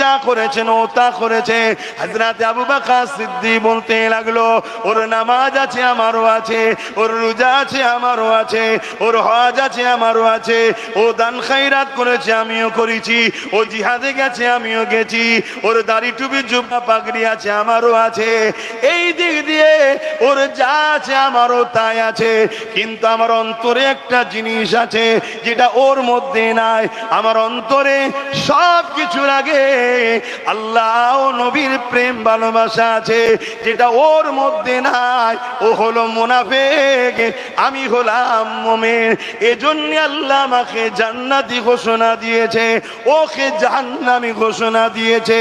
যা করেছেন, ও তা করেছে। হাজরাত আবু বাকার সিদ্দি বলতে লাগল, ওর নামাজ আছে, আমারও আছে, ওর রোজা আছে, আমারও আছে, ওর হজ আছে, আমারও আছে, ও দান খাইরাত করেছে, আমিও করেছি, ও জিহাদে গেছে, আমিও গেছি, ওর দাড়ি টুপি, জুব্বা পাগড়ি আছে, আমারও আছে। এই দিক দিয়ে ওর যা আছে, আমারও তাই আছে। কিন্তু আমার অন্তরে একটা জিনিস আছে, যেটা ওর মধ্যে নাই। আমার অন্তরে সব কিছুর আগে আল্লাহ নবীর প্রেম ভালোবাসা আছে, যেটা ওর মধ্যে নাই। ও হলো মুনাফেক, আমি হলাম মোমেন। এজন্য আল্লাহ আমাকে জান্নাতি ঘোষণা দিয়েছে, ওকে জাহান্নামি ঘোষণা দিয়েছে।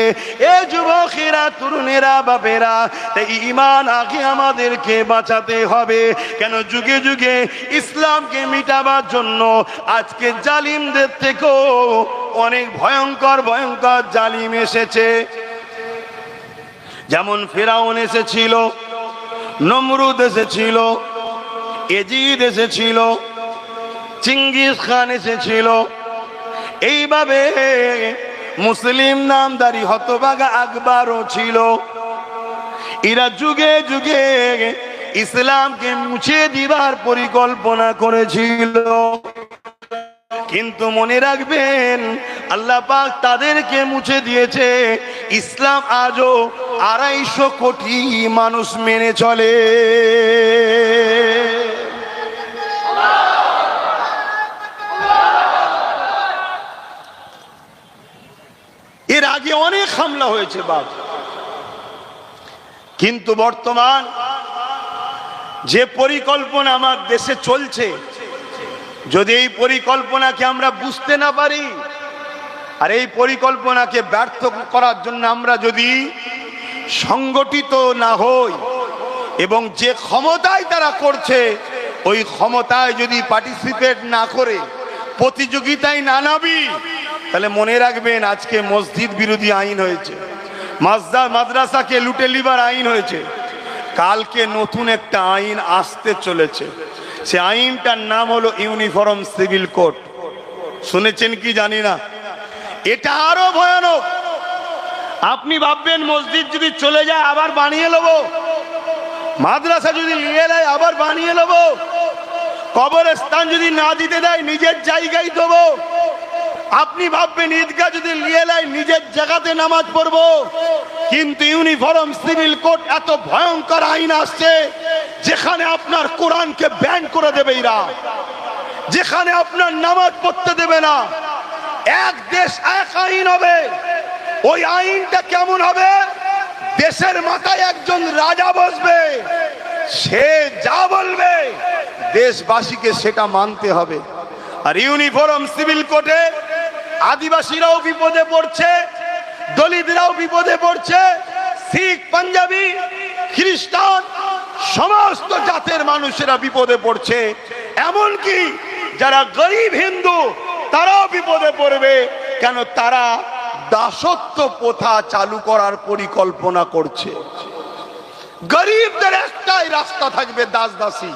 এ যুবকেরা, তরুণেরা, বাপেরা, তাই ইমান আগে আমাদেরকে বাঁচাতে হবে। কেন যুগে যুগে ইসলামকে মিটাবার জন্য আজকে জালিমদের থেকেও অনেক ভয়ঙ্কর ভয়ঙ্কর জালিম এসেছে। যেমন ফেরাউন এসেছিল, নমরুদ এসেছিল, এজিদ এসেছিল চিঙ্গিস খান এসেছিল। এইভাবে মুসলিম নামদারি হতবাগা আকবরও ছিল। এরা যুগে যুগে ইসলামকে মুছে দিবার পরিকল্পনা করেছিল। কিন্তু মনে রাখবেন, আল্লাহ পাক তাদেরকে মুছে দিয়েছে। ইসলাম আজও আড়াইশো কোটি মানুষ মেনে চলে। এর আগে অনেক হামলা হয়েছে বাপ কিন্তু বর্তমান যে পরিকল্পনা আমার দেশে চলছে যদি এই পরিকল্পনাকে আমরা বুঝতে না পারি, আর এই পরিকল্পনাকে ব্যর্থ করার জন্য আমরা যদি সংগঠিত না হই এবং যে ক্ষমতায় তারা করছে, ওই ক্ষমতায় যদি পার্টিসিপেট না করে, প্রতিযোগিতায় না নাবি তাহলে মনে রাখবেন আজকে মসজিদ বিরোধী আইন হয়েছে মাজদা মাদ্রাসাকে লুটে লিবার আইন হয়েছে, কালকে নতুন একটা আইন আসতে চলেছে। সে আইনটার নাম হলো ইউনিফর্ম সিভিল কোড। শুনেছেন কি জানি না? এটা আরও ভয়ানক। আপনি ভাববেন, মসজিদ যদি চলে যায়, আবার বানিয়ে নেব। মাদ্রাসা যদি নিয়ে যায় আবার বানিয়ে নেব। কবরের স্থান যদি না দিতে দেয়, নিজের জায়গায় দেবো। আপনি ভাববেন, ঈদগাহ যদি নিয়ে নিজের জায়গাতে নামাজ পড়ব। কিন্তু ইউনিফর্ম সিভিল কোড এত ভয়ঙ্কর আইন আসছে, যেখানে আপনার কোরআনকে ব্যান করে দেবে এরা। যেখানে আপনার নামাজ পড়তে দেবে না। এক দেশ এক আইন হবে। ওই আইনটা কেমন হবে? দেশের মাথায় একজন রাজা বসবে, সে যা বলবে, দেশবাসীকে সেটা মানতে হবে। আর ইউনিফর্ম সিভিল কোডে আদিবাসীরাও বিপদে পড়ছে, দলিতরাও বিপদে পড়ছে, শিখ, পাঞ্জাবি, খ্রিস্টান, সমস্ত জাতের মানুষেরা বিপদে পড়ছে। এমনকি যারা গরিব হিন্দু, তারাও বিপদে পড়বে, কেন তারা দাসত্ব প্রথা চালু করার পরিকল্পনা করছে। গরিবদের একটাই রাস্তা থাকবে দাস দাসী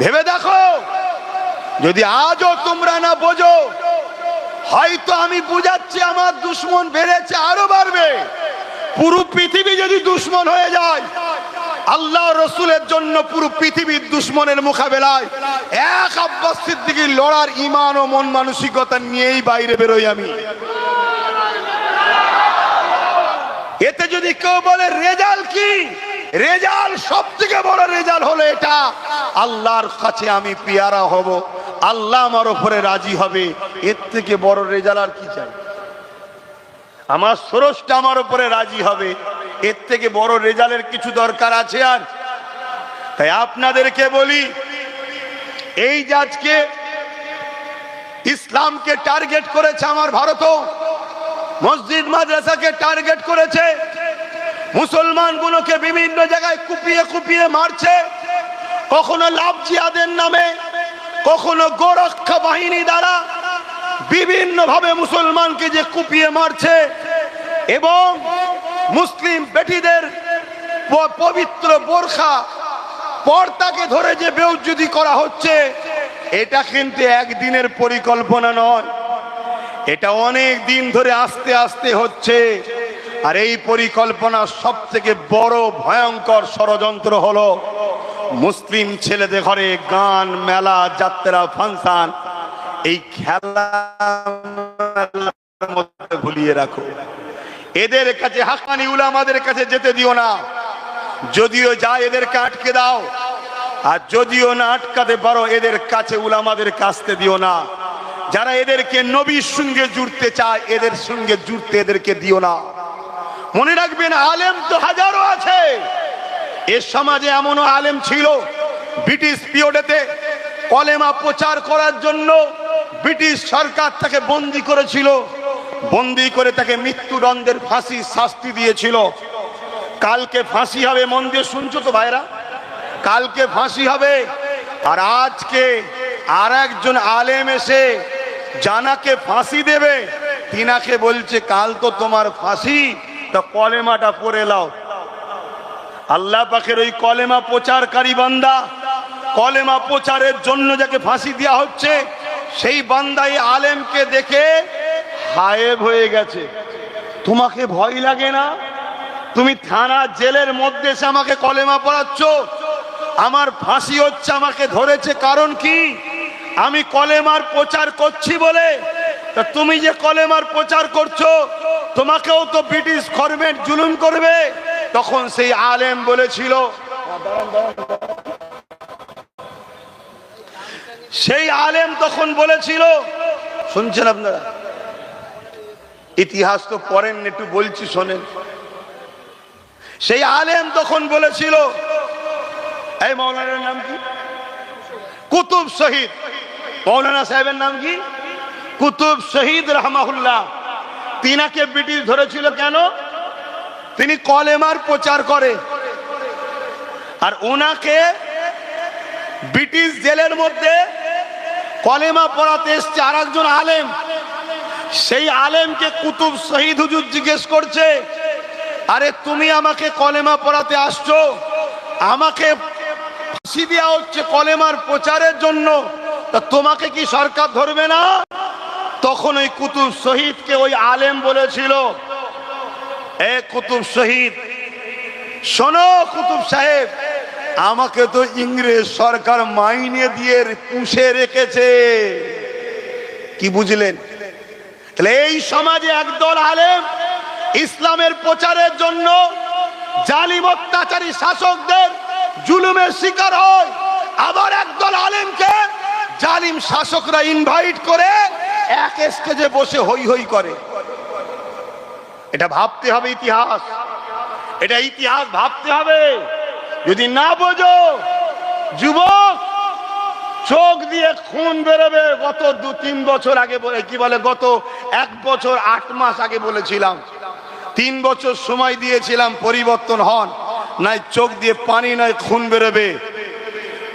ভেবে দেখো, যদি আজও তোমরা না বোঝো হয়তো আমি বুঝাচ্ছি, আমার দুশ্মন বেড়েছে আরও বাড়বে। পুরো পৃথিবী যদি দুশ্মন হয়ে যায়, আল্লাহ রসুলের জন্য পুরো পৃথিবীর দুশ্মনের মোকাবেলায় এক আব্বাস সিদ্দিকির লড়ার ইমান ও মন মানসিকতা নিয়েই বাইরে বেরোই আমি। এতে যদি কেউ বলে, রেজাল কি? রেজাল সব থেকে বড় রেজাল হলো এটা, আল্লাহর কাছে আমি পিয়ারা হব। আল্লাহ আমার ওপরে রাজি হবে। এর থেকে বড় রেজাল আর কি চাই? আমার সরসটা আমার ওপরে রাজি হবে। এর থেকে বড় রেজালের কিছু দরকার আছে আর? তাই আপনাদেরকে বলি, এই যে ইসলামকে টার্গেট করেছে আমার ভারতও, মসজিদ মাদ্রাসাকে টার্গেট করেছে, মুসলমানগুলোকে বিভিন্ন জায়গায় কুপিয়ে কুপিয়ে মারছে, কখনো লাভ জিয়াদের নামে কখনো গোরক্ষা বাহিনী দ্বারা বিভিন্ন ভাবে মুসলমানকে যে কুপিয়ে মারছে এবং মুসলিম বেটিদের পবিত্র বোরখা পর্দাকে ধরে যে বেউজ্জুদি করা হচ্ছে, এটা কিন্তু একদিনের পরিকল্পনা নয়। এটা অনেক দিন ধরে আস্তে আস্তে হচ্ছে, আর এই পরিকল্পনা সব থেকে বড় ভয়ঙ্কর ষড়যন্ত্র হলো মুসলিম ছেলেদের ঘরে গান, মেলা, যাত্রা, ফাংশন, এই খেলা ভুলিয়ে রাখো। এদের কাছে হাকানি উলামাদের কাছে যেতে দিও না। যদিও যায় এদেরকে আটকে দাও, আর যদিও না আটকাতে পারো, এদের কাছে উলামাদের কাছতে দিও না। যারা এদেরকে নবীর সঙ্গে জুড়তে চায়, এদের সঙ্গে জুড়তে এদেরকে দিও না। মনে রাখবেন, আলেম তো হাজারো আছে। এ সমাজে এমনও আলেম ছিল, ব্রিটিশ পিরিয়ডেতে কলেমা প্রচার করার জন্য ব্রিটিশ সরকার তাকে বন্দি করেছিল, বন্দি করে তাকে মৃত্যুদণ্ডের ফাঁসি শাস্তি দিয়েছিল। কালকে ফাঁসি হবে মন দিয়ে শুনছো তো ভাইরা? কালকে ফাঁসি হবে। আর আজকে আর একজন আলেম এসে জানাকে ফাঁসি দেবে, তিনাকে বলছে, কাল তো তোমার ফাঁসি, তা কলেমাটা পরে লাও আল্লাহ পাখের ওই কলেমা প্রচারকারী বান্দা, কলেমা প্রচারের জন্য যাকে ফাঁসি দেওয়া হচ্ছে, সেই বান্দা এই আলেমকে দেখে হায়েব হয়ে গেছে। তোমাকে ভয় লাগে না? তুমি থানা জেলের মধ্যে এসে আমাকে কলেমা পড়াচ্ছ? আমার ফাঁসি হচ্ছে, আমাকে ধরেছে কারণ কি? আমি কলেমার প্রচার করছি বলে? তা তুমি যে কলেমার প্রচার করছ, তোমাকেও তো ব্রিটিশ গভর্নমেন্ট জুলুম করবে? তখন সেই আলেম বলেছিল, সেই আলেম তখন বলেছিল, শুনছেন আপনারা? ইতিহাস তো পড়েন একটু বলছি শোনেন। সেই আলেম তখন বলেছিল, এই মৌলানার নাম কি? কুতুব শহীদ। মৌলানা সাহেবের নাম কি? কুতুব শহীদ রহমাহুল্লাহ। তিনাকে ব্রিটিশ ধরেছিল কেন? তিনি কলেমার প্রচার করে। আর ওনাকে ব্রিটিশ জেলের মধ্যে কলেমা পড়াতে এসছে আর একজন আলেম। সেই আলেমকে কুতুব শহীদ হুজুর জিজ্ঞেস করছে, আরে, তুমি আমাকে কলেমা পড়াতে আসছো? আমাকে ফাঁসি দেওয়া হচ্ছে কলেমার প্রচারের জন্য। তা তোমাকে কি সরকার ধরবে না? তখন ওই কুতুব শহীদকে ওই আলেম বলেছিল কুতুব শহীদ, শোনো কুতুব সাহেব, আমাকে তো ইংরেজ সরকার মাইনে দিয়ে পুষে রেখেছে। কি বুঝলেন? তাহলে এই সমাজে একদল আলেম ইসলামের প্রচারের জন্য জালিম অত্যাচারী শাসকদের জুলুমের শিকার হয়। আবার একদল আলেমকে জালিম শাসকরা ইনভাইট করে এক স্টেজে বসে হই হই করে। এটা ভাবতে হবে ইতিহাস। এটা ইতিহাস ভাবতে হবে। যদি না বোঝো, যুবক, চোখ দিয়ে খুন বেরোবে গত দু তিন বছর আগে বলে, কি বলে, গত এক বছর আট মাস আগে বলেছিলাম। তিন বছর সময় দিয়েছিলাম পরিবর্তন হন, নাই চোখ দিয়ে পানি নয় খুন বেরোবে।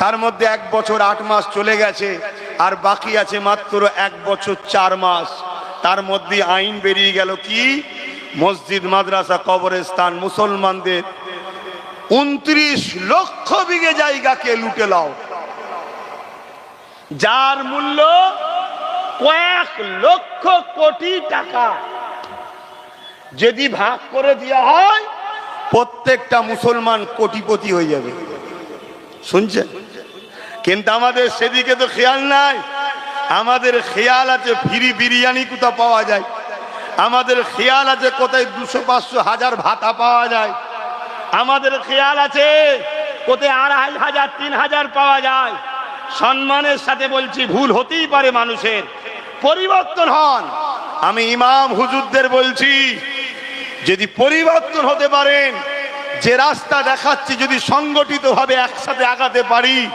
তার মধ্যে এক বছর আট মাস চলে গেছে, আর বাকি আছে মাত্র এক বছর চার মাস। তার মধ্যে আইন বেরিয়ে গেল কি? মসজিদ, মাদ্রাসা, কবরস্থান, মুসলমানদের উনত্রিশ লক্ষ বিঘে জায়গাকে লুটে লাও যার মূল্য কয়েক লক্ষ কোটি টাকা। যদি ভাগ করে দেওয়া হয়, প্রত্যেকটা মুসলমান কোটিপতি হয়ে যাবে। শুনছেন? কিন্তু আমাদের সেদিকে তো খেয়াল নাই। আমাদের খেয়াল আছে, ফিরি বিরিয়ানি কোথাও পাওয়া যায়? আমাদের খেয়াল আছে কোথায় দুশো পাঁচশো হাজার ভাতা পাওয়া যায়? আমাদের খেয়াল আছে কোথায় আড়াই হাজার, তিন হাজার পাওয়া যায়? সম্মানের সাথে বলছি, ভুল হতেই পারে মানুষের। পরিবর্তন হন। আমি ইমাম হুজুরদের বলছি, যদি পরিবর্তন হতে পারেন, যে রাস্তা দেখাচ্ছি যদি সংগঠিত ভাবে একসাথে আগাতে পারি,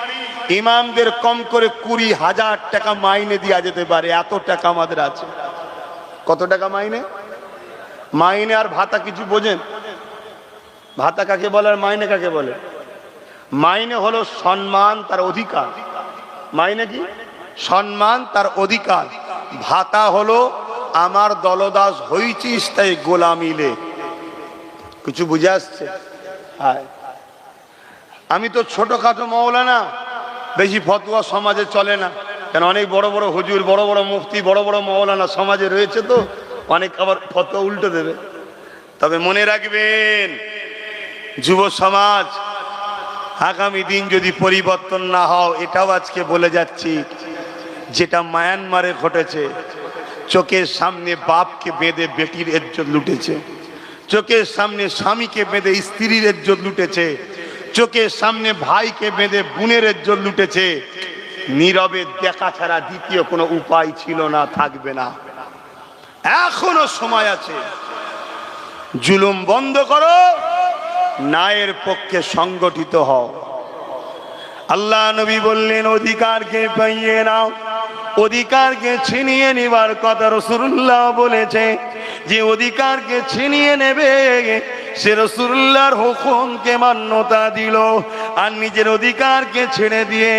ইমামদের কম করে কুড়ি হাজার টাকা মাইনে দেওয়া যেতে পারে। এত টাকা আমাদের আছে। কত টাকা মাইনে? মাইনে আর ভাতা কিছু বোঝেন? ভাতা কাকে বলে আর মাইনে কাকে বলে? মাইনে হলো সম্মান, তার অধিকার। মাইনে কি? সম্মান, তার অধিকার। ভাতা হলো, আমার দলদাস হইছিস, তাই গোলামিলে কিছু বুঝে আসছে। আমি তো ছোটখাটো মৌলানা, বেশি ফতুয়া সমাজে চলে না। কেন অনেক বড় বড় হুজুর, বড় বড় মুফতি, বড় বড় মৌলানা সমাজে রয়েছে তো, অনেক আবার ফটো উল্টো দেবে। তবে মনে রাখবেন, যুব সমাজ, আগামী দিন যদি পরিবর্তন না হও, এটাও আজকে বলে যাচ্ছি, যেটা মায়ানমারে ঘটেছে, চোখের সামনে বাপকে বেঁধে বেটির ইজ্জত লুটেছে, চোখের সামনে স্বামীকে বেঁধে স্ত্রীর ইজ্জত লুটেছে, চোখের সামনে ভাইকে বেঁধে বোনের ইজ্জত লুটেছে নীরবে দেখা ছাড়া দ্বিতীয় কোনো উপায় ছিল না, থাকবে না। এখনও সময় আছে। জুলুম বন্ধ করো নায়ের পক্ষে সংগঠিত হও। আল্লাহ নবী বললেন, অধিকারকে পাইয়ে নাও। অধিকারকে ছিনিয়ে নেবার কথা রসুল্লাহ বলেছে। যে অধিকারকে ছিনিয়ে নেবে সে রসুল্লাহর হুকুমকে মান্যতা দিল আর নিজের অধিকারকে ছেড়ে দিয়ে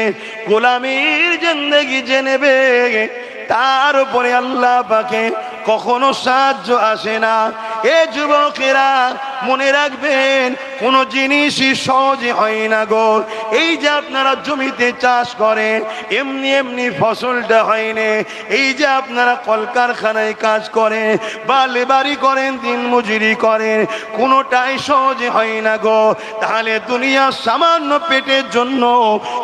গোলামীর জিন্দগি যে তার উপরে আল্লাহ পাকে কখনো সাহায্য আসে না। এ যুবকেরা মনে রাখবেন, কোনো জিনিসই সহজে হয় না গো। এই যে আপনারা জমিতে চাষ করেন, এমনি এমনি ফসলটা হয় এই যে আপনারা কলকারখানায় কাজ করেন, বা লেবারি করেন, দিন মজুরি করেন, কোনোটাই সহজে হয় না গো। তাহলে দুনিয়ার সামান্য পেটের জন্য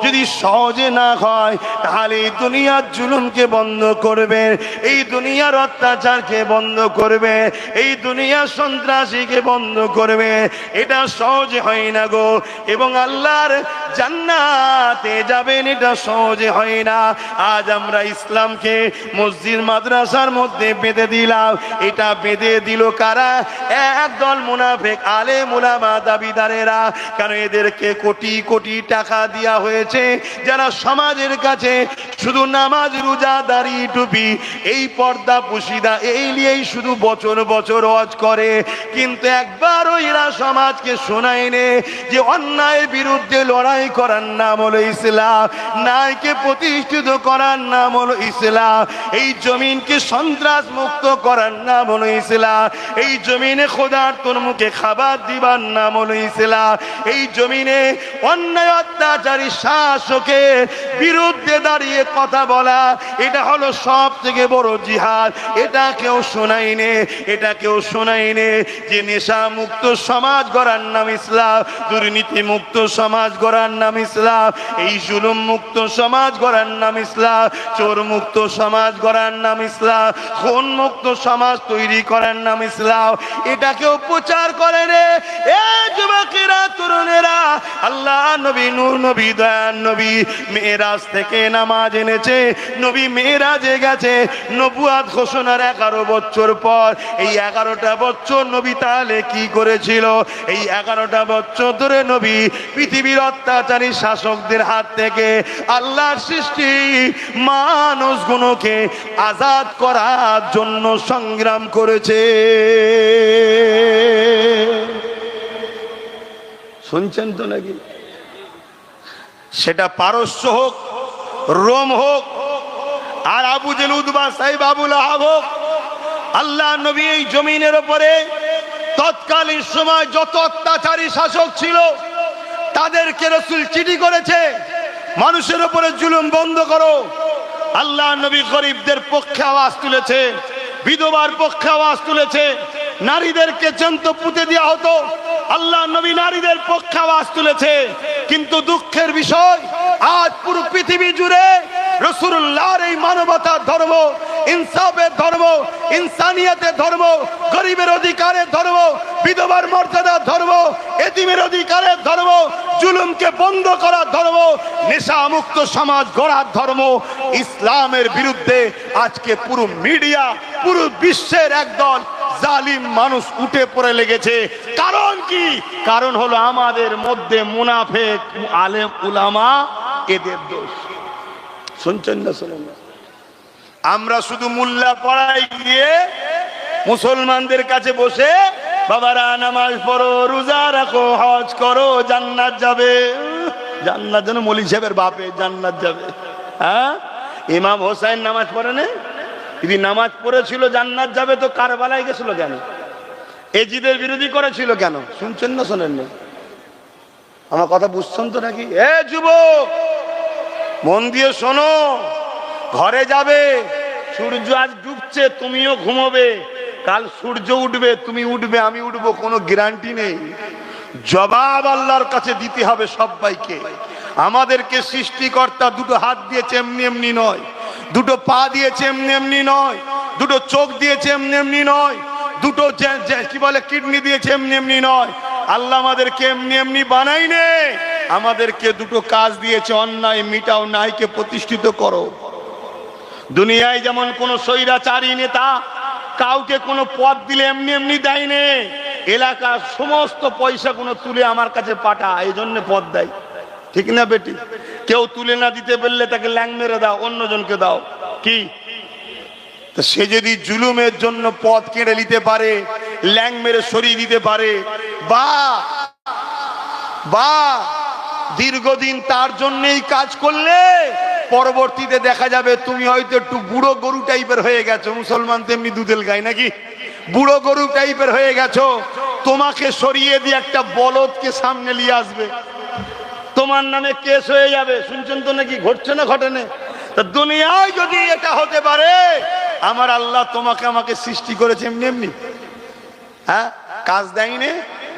যদি সহজে না হয়, তাহলে এই দুনিয়ার জুলুমকে বন্ধ করবে, এই দুনিয়ার অত্যাচারকে বন্ধ করবে, এই দুনিয়ার সন্ত্রাসীকে বন্ধ করবে। এটা সহজে হয় না গো। এবং আল্লাহর জান্নাতে যাবেন, এটা সহজে হয় না। আজ আমরা ইসলামকে মসজিদ, মাদ্রাসার মধ্যে বেঁধে দিলাম। এটা বেঁধে দিল কারা? একদল মুনাফেক আলে মুলামা দাবিদারেরা। কারণ এদেরকে কোটি কোটি টাকা দেওয়া হয়েছে। যারা সমাজের কাছে শুধু নামাজ, রোজা, দাড়ি, টুপি, এই পর্দা, পুশিদা, এই নিয়েই শুধু বছর বছর অজ করে, কিন্তু একবারও এরা সমাজকে শোনায়নি যে অন্যায়ের বিরুদ্ধে লড়াই করার নাম হলো ইসলাম নাইকে প্রতিষ্ঠিত করার নাম হলো ইসলাম, এই জমিনকে সন্ত্রাস মুক্ত করার নাম হলো ইসলাম, এই জমিনে খোদার তোর মুখে খাবার দিবার নাম হলো ইসলাম, এই জমিনে অন্যায় অত্যাচারী শাসকের বিরুদ্ধে দাঁড়িয়ে কথা বলা, এটা হলো সব থেকে বড় জিহাদ, এটা কেউ শোনাইনে এটা কেউ শোনাইনে যে নেশা মুক্ত সমাজ গড়ার নাম ইসলাম দুর্নীতি মুক্ত সমাজ গড়ার নাম ইসলাম, এই জুলুম মুক্ত সমাজ গড়ার নাম ইসলাম চোর মুক্ত সমাজ গড়ার নাম ইসলাম খুন মুক্ত সমাজ তৈরি করার নাম ইসলাম। এটা কেউ প্রচার করে রে এ যুবকেরা, তরুণেরা, আল্লাহ নবী নূর, নবী দয়ান নবী, মেয়েরাজ থেকে নামাজ এনেছে, নবী মেয়েরাজে গেছে, নবুয়াদ ঘোষণার এগারো বছর পর, এই এগারোটা বছর নবী তাহলে কি করেছিল? এই এগারোটা বছর ধরে নবী পৃথিবীর অত্যাচারী শাসকদের হাত থেকে আল্লাহর সৃষ্টি মানুষগুলোকে আজাদ করার জন্য সংগ্রাম করেছে। শুনছেন তো নাকি? সেটা পারস্য হোক, রোম হোক, আর আবু জেলুদবা সাহেব আবুল আহাব হোক আল্লাহ নবী এই জমিনের ওপরে তৎকালীন সময় যত অত্যাচারী শাসক ছিল, তাদেরকে রসুল চিঠি করেছে, মানুষের উপরে জুলুম বন্ধ করো। আল্লাহ নবী গরিবদের পক্ষে আওয়াজ তুলেছে, বিধবার পক্ষে আওয়াজ তুলেছে, নারীদেরকে জন্ত পুঁতে দেওয়া হতো। আল্লাহ নবী নারীদের পক্ষে আওয়াজ তুলেছে, কিন্তু দুঃখের বিষয়, আজ পুরো পৃথিবী জুড়ে রসুল্লাহর এই মানবতার ধর্ম ইনসাফের ধর্ম, ইনসানিয়তের ধর্ম, গরিবের অধিকারের ধর্ম, বিধবার মর্যাদার ধর্ম, এতিমের অধিকারের ধর্ম, জুলুমকে বন্ধ করার ধর্ম নেশা মুক্ত সমাজ গড়ার ধর্ম, ইসলামের বিরুদ্ধে আজকে পুরো মিডিয়া, পুরো বিশ্বের একদল জালিম মানুষ উঠে পড়ে লেগেছে। কারণ কি? কারণ হলো আমাদের মধ্যে মুনাফেক, আলেম, উলামা, এদের দোষ। শুনছেন না, শুনেন না? আমরা শুধু মোল্লা পড়াই গিয়ে মুসলমানদের কাছে বসে, বাবারা, নামাজ পড়ো, রোজা রাখো, হজ করো, জান্নাত যাবে। জান্নাত যেন মলি সাহেবের বাপে, জান্নাত যাবে। হ্যাঁ? ইমাম হোসাইন নামাজ পড়ে না? যদি নামাজ পড়েছিল, জান্নাত যাবে, তো কার কারবালায় গেছিল কেন? এজিদের বিরোধী করেছিল কেন? শুনছেন না, শোনেন না? আমার কথা বুঝছেন তো নাকি? এ যুবক, মন দিয়ে শোনো। ঘরে যাবে, সূর্য আজ ডুবছে, তুমিও ঘুমোবে। কাল সূর্য উঠবে, তুমি উঠবে, আমি উঠবো, কোনো গ্যারান্টি নেই। জবাব আল্লাহর কাছে দিতে হবে সবাইকে। আমাদেরকে সৃষ্টিকর্তা দুটো হাত দিয়েছে এমনি এমনি নয়, দুটো পা দিয়েছে এমনি এমনি নয়, দুটো চোখ দিয়েছে এমনি এমনি নয়, দুটো কি বলে, কিডনি দিয়েছে এমনি এমনি নয়। আল্লাহ আমাদেরকে এমনি এমনি বানাই নে আমাদেরকে দুটো কাজ দিয়েছে, অন্যায় মিটাও নাইকে প্রতিষ্ঠিত করো। দুনিয়ায় যেমন কোন স্বৈরাচারী নেতা কাউকে কোনো পদ দিলে এমনি এমনি দেয়নি এলাকার সমস্ত পয়সা কোনো তুলে আমার কাছে পাঠা এই জন্য পদ দেয়। ঠিক না বেটি? কেউ তুলে না দিতে পারলে তাকে ল্যাং মেরে দাও, অন্যজনকে দাও। কি? সে যদি জুলুমের জন্য পথ কেড়ে নিতে পারে, ল্যাং মেরে সরিয়ে দিতে পারে, বা বা, দীর্ঘদিন তার জন্যই কাজ করলে পরবর্তীতে দেখা যাবে তুমি হয়তো একটু বুড়ো গরু টাইপের হয়ে গেছো। মুসলমান তেমনি দুধেল গায় নাকি? বুড়ো গরু টাইপের হয়ে গেছো। তোমাকে সরিয়ে দিয়ে একটা বলদকে সামনে নিয়ে আসবে। তোমার নামে কেস হয়ে যাবে। শুনছেন তো নাকি? ঘটছে না ঘটেনে? তা দুনিয়ায় যদি এটা হতে পারে, আমার আল্লাহ তোমাকে আমাকে সৃষ্টি করেছে এমনি এমনি। হ্যাঁ? কাজ দেয়নি?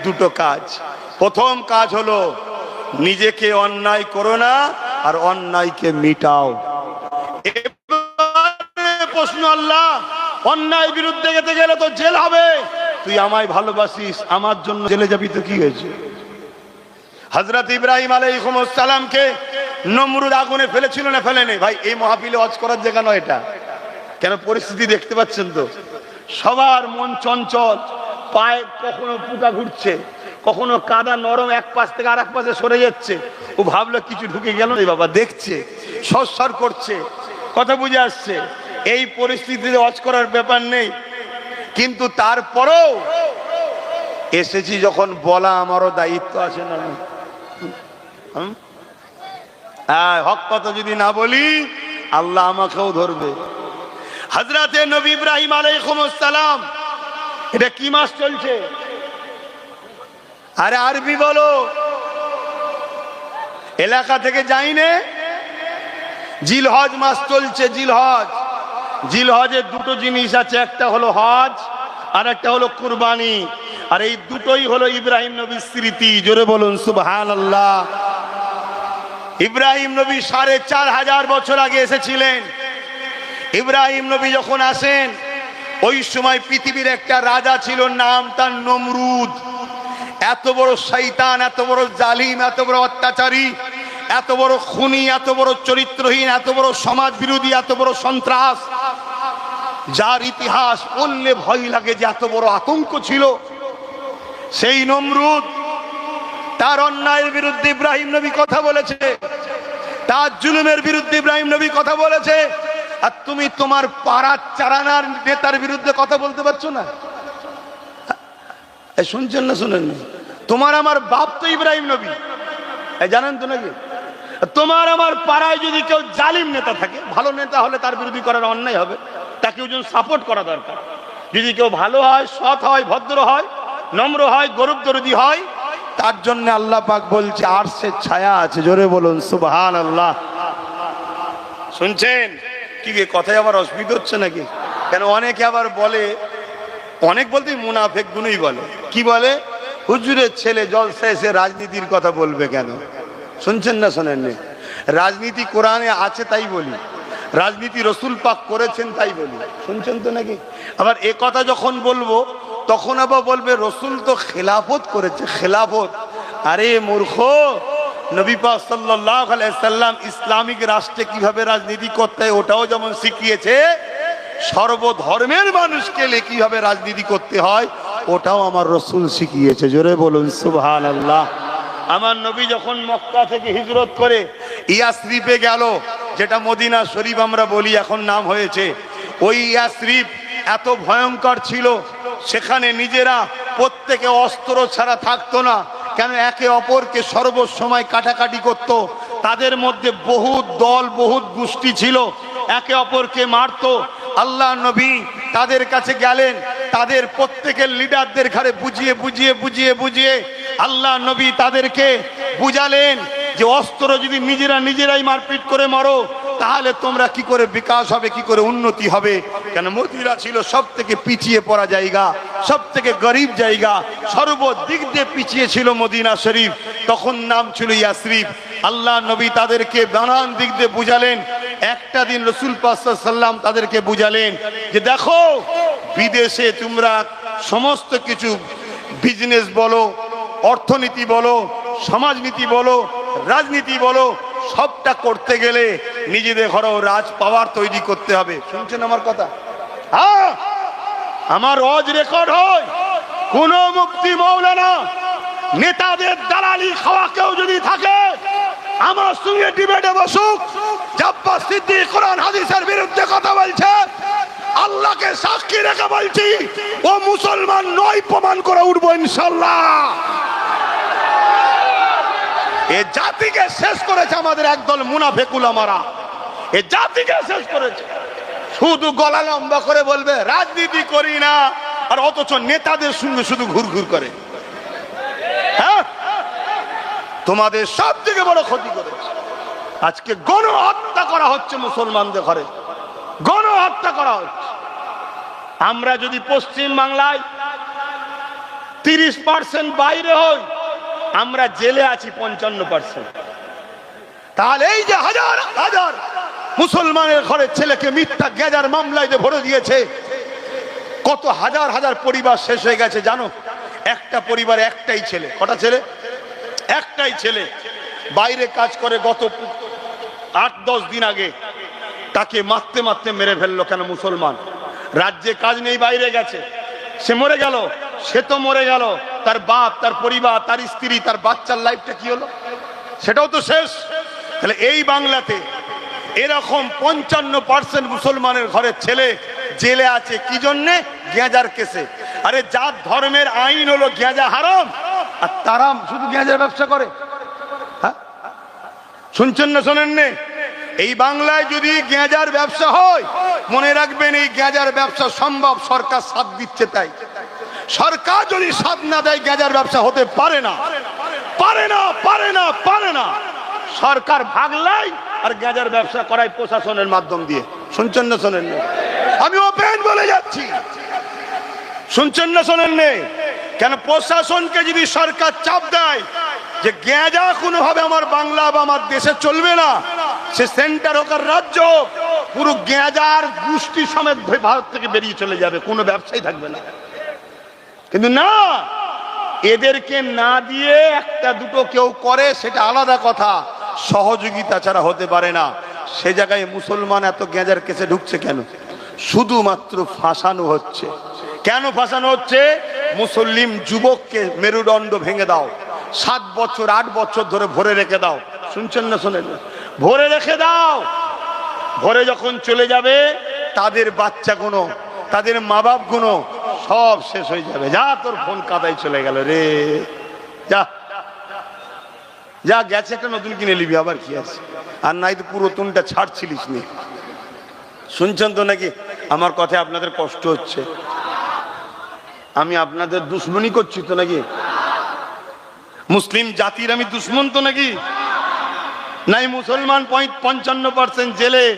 দুটো কাজ। প্রথম কাজ হলো, নিজেকে অন্যায় করো না আর অন্যায়কে মিটাও। প্রশ্ন আল্লাহ অন্যায় বিরুদ্ধে যেতে গেলে তো জেল হবে। তুই আমায় ভালোবাসিস আমার জন্য জেলে যাবি তো কি হয়েছে? হজরত ইব্রাহিম আলাইসালামকে নমরুদ আগুনে ফেলেছিল না ফেলেনি? ভাই এই মহাপিলে অজ করার জায়গা নয় এটা। কেন পরিস্থিতি দেখতে পাচ্ছেন তো? সবার মন চঞ্চল পায়ে কখনো পোকা ঘুরছে। কখনো কাদা নরম এক পাশ থেকে আর এক পাশে সরে যাচ্ছে। ও ভাবলো, কিছু ঢুকে গেল না? বাবা দেখছে, সরসর করছে, কথা বুঝে আসছে। এই পরিস্থিতিতে অজ করার ব্যাপার নেই। কিন্তু তারপরেও এসেছি যখন বলা আমারও দায়িত্ব আছে না? হ্যাঁ হক কথা যদি না বলি, আল্লাহ আমাকেও ধরবে। হাজরাতে নবী ইব্রাহিম আলাইকুম সালাম এটা কি মাস চলছে? আরে আরবি বলো। এলাকা থেকে যাইনে জিলহজ মাস চলছে জিল জিলহজ জিলহজের দুটো জিনিস আছে, একটা হলো হজ আর একটা হলো কুরবানি। আর এই দুটোই হলো ইব্রাহিম নবীর স্মৃতি। জোরে বলুন সুবহান আল্লাহ ইব্রাহিম নবী সাড়ে চার হাজার বছর আগে এসেছিলেন। ইব্রাহিম নবী যখন আসেন, ওই সময় পৃথিবীর একটা রাজা ছিল, নাম তার নমরুদ। এত বড় শৈতান এত বড় জালিম, এত বড় অত্যাচারী, এত বড় খুনি, এত বড় চরিত্রহীন, এত বড় সমাজ বিরোধী, এত বড় সন্ত্রাস। যার ইতিহাস বললে ভয় লাগে যে এত বড় আতঙ্ক ছিল। সেই নমরুদ, তার অন্যায়ের বিরুদ্ধে ইব্রাহিম নবী কথা বলেছে। তার জুলুমের বিরুদ্ধে ইব্রাহিম নবী কথা বলেছে। আর তুমি তোমার পাড়ার চারানার নেতার বিরুদ্ধে কথা বলতে পারছ না? শুনছেন না শুনেন না? তোমার আমার বাপ তো ইব্রাহিম নবী। জানেন তো নাকি? তোমার আমার পাড়ায় যদি কেউ জালিম নেতা থাকে, ভালো নেতা হলে তার বিরোধী করার অন্যায় হবে। তাকে ওজন সাপোর্ট করা দরকার। যদি কেউ ভালো হয়, সৎ হয়, ভদ্র হয়, নম্র হয়, গরুব দরদি হয়, তার জন্য আল্লাহ পাক বলছে আর সে ছায়া আছে। জোরে বলুন সুবহান আল্লাহ শুনছেন? কি কথায় আবার অসুবিধা হচ্ছে নাকি? কেন অনেকে আবার বলে অনেক বলতে মুনাফেক গুণই বলে। কি বলে? হুজুরের ছেলে জলসা এসে রাজনীতির কথা বলবে কেন? শুনছেন না শোনেননি? রাজনীতি কোরআনে আছে তাই বলি। রাজনীতি রসুল পাক করেছেন তাই বলি। শুনছেন তো নাকি? আবার এ কথা যখন বলব, তখন আবার বলবে, রসুল তো খেলাফত করেছে, খেলাফত। আরে মূর্খ! নবী পাক আলাইহি সাল্লাম ইসলামিক রাষ্ট্রে কীভাবে রাজনীতি করতে ওটাও যেমন শিখিয়েছে সর্বধর্মের মানুষকে কীভাবে রাজনীতি করতে হয়, ওটাও আমার রসুল শিখিয়েছে। জোরে বলুন সুবহান আল্লাহ আমার নবী যখন মক্কা থেকে হিজরত করে ইয়াসরিফে গেল, যেটা মদিনা শরীফ আমরা বলি, এখন নাম হয়েছে, ওই ইয়াসরিফ এত ভয়ঙ্কর ছিল, সেখানে নিজেরা প্রত্যেকে অস্ত্র ছাড়া থাকতো না, কেন একে অপরকে সর্বসময় কাটাকাটি করত, তাদের মধ্যে বহুত দল, বহুত গোষ্ঠী ছিল, একে অপরকে মারতো আল্লাহ নবী তাদের কাছে গেলেন, তাদের প্রত্যেকের লিডারদের ঘরে বুঝিয়ে বুঝিয়ে বুঝিয়ে বুঝিয়ে আল্লাহ নবী তাদেরকে বুঝালেন যে অস্ত্র যদি নিজেরা নিজেরাই মারপিট করে মরো, তাহলে তোমরা কি করে বিকাশ হবে, কি করে উন্নতি হবে? কেন মদিরা ছিল সব থেকে পিছিয়ে পড়া জায়গা সব থেকে গরিব জায়গা, সর্বদিক দিয়ে পিছিয়ে ছিল মদিনা শরীফ। তখন নাম ছিল ইয়াসরিফ। আল্লাহ নবী তাদেরকে নানান দিক দিয়ে বুঝালেন একটা দিন রসুল সাল্লাম তাদেরকে বুঝালেন যে দেখো, বিদেশে তোমরা সমস্ত কিছু বিজনেস বলো, অর্থনীতি বলো, সমাজনীতি বলো, রাজনীতি বলো, সবটা করতে গেলে নিজেদের ঘরেও রাজ পাওয়ার তৈরি করতে হবে। শুনছেন আমার কথা? হ্যাঁ আমার অজ রেকর্ড হয়। কোন মুক্তি মৌলানা, নেতাদের দালালি খাওয়া কেউ যদি থাকে আমার সঙ্গে ডিবেটে বসুক। জাব্বাস সিদ্দিক কোরআন হাদিসের বিরুদ্ধে কথা বলছে। আল্লাহকে সাক্ষী রেখে বলছি, ও মুসলমান নয়, প্রমাণ করে উঠবো ইনশাল্লাহ। এ জাতিকে শেষ করেছে আমাদের একদল মুনাফেকুল আমারা এ জাতিকে শেষ করেছে। শুধু গলা লম্বা করে বলবে, রাজনীতি করি না। আর অথচ নেতাদের সঙ্গে শুধু ঘুর ঘুর করে হ্যাঁ তোমাদের সব থেকে বড় ক্ষতি করেছে। আজকে গণহত্যা করা হচ্ছে মুসলমানদের ঘরে। গণহত্যা করা হচ্ছে। আমরা যদি পশ্চিম বাংলায় তিরিশ পার্সেন্ট বাইরে হই, আমরা জেলে আছি পঞ্চান্ন পার্সেন্ট তাহলে এই যে হাজার হাজার মুসলমানের ঘরের ছেলেকে মিথ্যা গেজার মামলায় যে ভরে দিয়েছে, কত হাজার হাজার পরিবার শেষ হয়ে গেছে জানো? একটা পরিবারে একটাই ছেলে। কটা ছেলে? একটাই ছেলে বাইরে কাজ করে গত আট, দশ দিন আগে তাকে মারতে মারতে মেরে ফেলল কেন মুসলমান? রাজ্যে কাজ নেই, বাইরে গেছে। সে মরে গেল, সে তো মরে গেল। তার বাপ, তার পরিবার, তার স্ত্রী, তার বাচ্চার লাইফটা কি হলো? সেটাও তো শেষ। তাহলে এই বাংলাতে এরকম পঞ্চান্ন পার্সেন্ট মুসলমানের ঘরের ছেলে জেলে আছে, কি জন্যে? গেঁজার কেসে। আরে যার ধর্মের আইন হলো গেঁজা হারাম আর তারা শুধু গেঁজার ব্যবসা করে। হ্যাঁ? শুনছেন না শোনেন নে? এই বাংলায় যদি গেঁজার ব্যবসা হয়, মনে রাখবেন এই গেঁজার ব্যবসা সম্ভব, সরকার সাথ দিচ্ছে তাই। সরকার যদি সাথ না দেয়, গেঁজার ব্যবসা হতে পারে না। পারে না পারে না পারে না। সরকার ভাগলাই আর গেঁজার ব্যবসা করায় প্রশাসনের মাধ্যম দিয়ে। শুনছেন না শোনেন আমি ওপেন বলে যাচ্ছি। শুনছেন না শোনেন নে? কেন প্রশাসনকে যদি সরকার চাপ দেয় যে গেঁজা কোনোভাবে আমার বাংলা বা আমার দেশে চলবে না সে সেন্টার হোক আর রাজ্য হোক, পুরো গেঁজার গোষ্ঠী সমেত ভারত থেকে বেরিয়ে চলে যাবে কোনো ব্যবসায়ী থাকবে না। কিন্তু না এদেরকে না দিয়ে একটা দুটো কেউ করে সেটা আলাদা কথা। সহযোগিতা ছাড়া হতে পারে না। সে জায়গায় মুসলমান এত গেঁজার কেসে ঢুকছে কেন? শুধুমাত্র ফাঁসানো হচ্ছে। কেন ফাঁসানো হচ্ছে? মুসলিম যুবককে মেরুদণ্ড ভেঙে দাও। সাত বছর, আট বছর ধরে ভরে রেখে দাও। শুনছেন না শোনেন? না? ভরে রেখে দাও। ভরে যখন চলে যাবে, তাদের বাচ্চা গুলো তাদের মা বাপগুলো সব শেষ হয়ে যাবে। যা তোর ফোন কাদায় চলে গেল রে। যা। যা, গেছে একটা নতুন কিনে নিবি, আবার কি আছে? আর নাই তো পুরাতনটা ছাড়ছিলিস নি। শুনছেন তো নাকি? আমার কথা আপনাদের কষ্ট হচ্ছে। আমি আপনাদের দুশ্মনী করছি তো নাকি? মুসলিম জাতির আমি দুশ্মন তো নাকি? নাই মুসলমান পঞ্চান্ন পার্সেন্ট জেলে,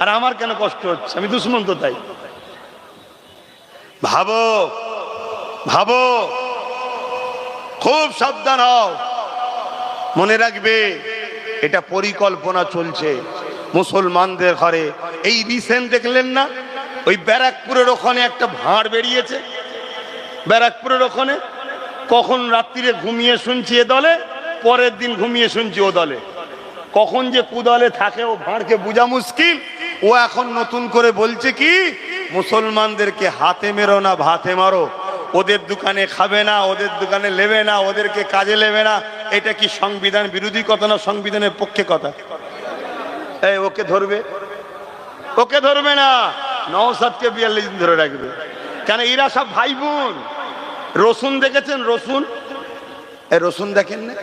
আর আমার কেন কষ্ট হচ্ছে? আমি দুশ্মন তো তাই। ভাবো ভাবো। খুব সাবধান হও। মনে রাখবে, এটা পরিকল্পনা চলছে। মুসলমানদের ঘরে। এই রিসেন্ট দেখলেন না? ওই ব্যারাকপুরের ওখানে একটা ভাঁড় বেরিয়েছে। ব্যারাকপুরের ওখানে। কখন রাত্রিরে ঘুমিয়ে শুনছি এ দলে, পরের দিন ঘুমিয়ে শুনছি ও দলে। কখন যে কুদলে থাকে ও ভাঁড়কে বোঝা মুশকিল। ও এখন নতুন করে বলছে কি, মুসলমানদেরকে হাতে মেরো না, ভাতে মারো। ওদের দোকানে খাবে না, ওদের দোকানে নেবে না, ওদেরকে কাজে নেবে না। এটা কি সংবিধান বিরোধী কথা না সংবিধানের পক্ষে কথা? এই, ওকে ধরবে? ওকে ধরবে না? নওসাদকে বিয়াল্লিশ দিন ধরে রাখবে। কেন, এরা সব ভাই বোন রসুন দেখেছেন? রসুন? এই, রসুন দেখেন না?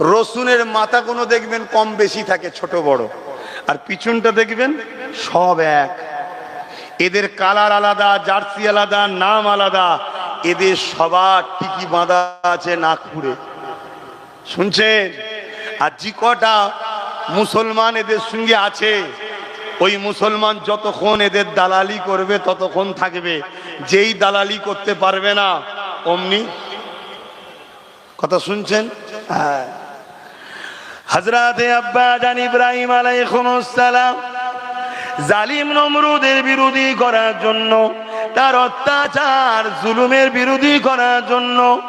রসুনের মাথা কোনো দেখবেন কম বেশি থাকে, ছোট বড়। আর পিছনটা দেখবেন সব এক। এদের কালার আলাদা, জার্সি আলাদা, নাম আলাদা। এদের সবার টিকি বাঁধা আছে নাগপুরে শুনছেন? আর জি কটা মুসলমান এদের সঙ্গে আছে। ওই মুসলমান যতক্ষণ এদের দালালি করবে, ততক্ষণ থাকবে। যেই দালালি করতে পারবে না, অমনি। কথা শুনছেন? হ্যাঁ। হজরতে আব্বা জান ইব্রাহিম আলাইহিসসালাম জালিম নমরুদের বিরোধী করার জন্য, তার অত্যাচার, জুলুমের বিরোধী করার জন্য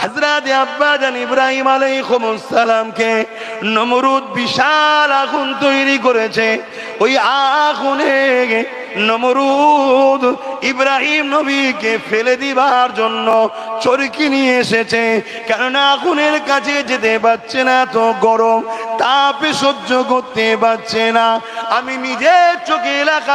হজরত আব্বাজান ইব্রাহিম আলাইহিসসালামকে নমরুদ বিশাল আগুন তৈরি করেছে। ওই আগুনে নমরুদ ইব্রাহিম নবীকে ফেলে দিবার জন্য চরকি নিয়ে এসেছে। কেননা আগুনের কাছে যেতে পারছে না তো গরম, তাপে সহ্য করতে পারছে না। আমি নিজের চোখে এলাকা